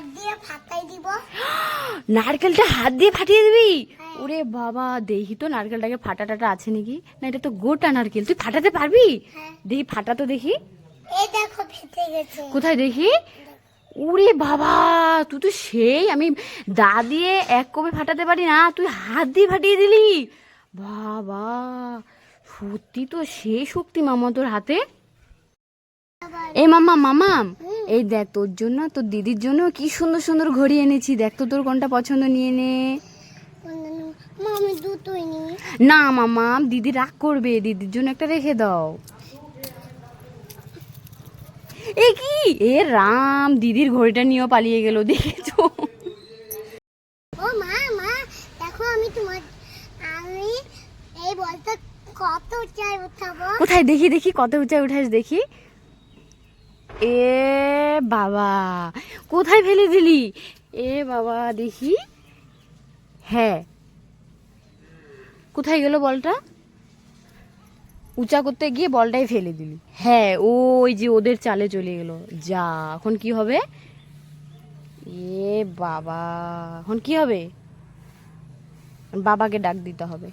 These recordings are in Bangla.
হাত দিয়ে ফাটাই দিব। নারকেলটা হাত দিয়ে ফাটিয়ে দিবি? হ্যাঁ। ওরে বাবা দেখি তো নারকেলটাকে ফাটা টাটা আছে নাকি? না এটা তো গোটা নারকেল। তুই ফাটাতে পারবি? হ্যাঁ। দেখি ফাটা তো দেখি। এই দেখো ফেটে গেছে। কোথায় দেখি? ওরে বাবা তুই তো সেই আমি দা দিয়ে এক কপে ফাটাতে পারি না তুই হাত দিয়ে ফাটিয়ে দিলি। বাবা সত্যি তো সেই শক্তি মামা তোর হাতে? এই মামা মামাম। এই দেখ তোর জন্য তোর দিদির জন্য কি সুন্দর সুন্দর ঘড়ি এনেছি। দেখ তো তোর কোনটা পছন্দ নিয়ে নে। না মামাম দিদি রাগ করবে। দিদির জন্য একটা রেখে দাও। এ কি? এ রাম দিদির ঘড়িটা নিয়েও পালিয়ে গেল দেখেছ? ও মা মা দেখো আমি তোমার আমি এই বলটা কত উচ্চায় উঠাবো? কোথায়? দেখি দেখি কত উঁচায় উঠাস দেখি। এ বাবা, কোথায় ফেলে দিলি? এ বাবা, দেখি। হ্যাঁ। কোথায় গেল বলটা? উঁচা করতে গিয়ে বলটাই ফেলে দিলি। হ্যাঁ ওই যে ওদের চালে চলে গেল। যা, এখন কি হবে? এ বাবা, এখন কি হবে? বাবাকে ডাক দিতে হবে।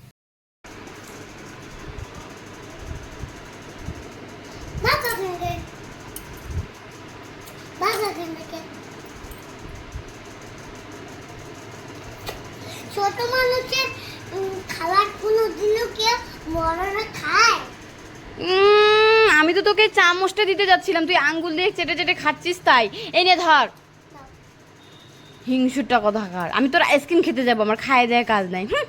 ছোট মানুষের খাবার কোনো দিনও কেউ বড়রা খায়। আমি তো তোকে চামচটা দিতে যাচ্ছিলাম তুই আঙ্গুল দিয়ে চেটে চেটে খাচ্ছিস তাই। এনে ধর। হিংসুরটা কথা কার। আমি তোর আইসক্রিম খেতে যাব আমার খায় দেয় কাজ নাই হুম?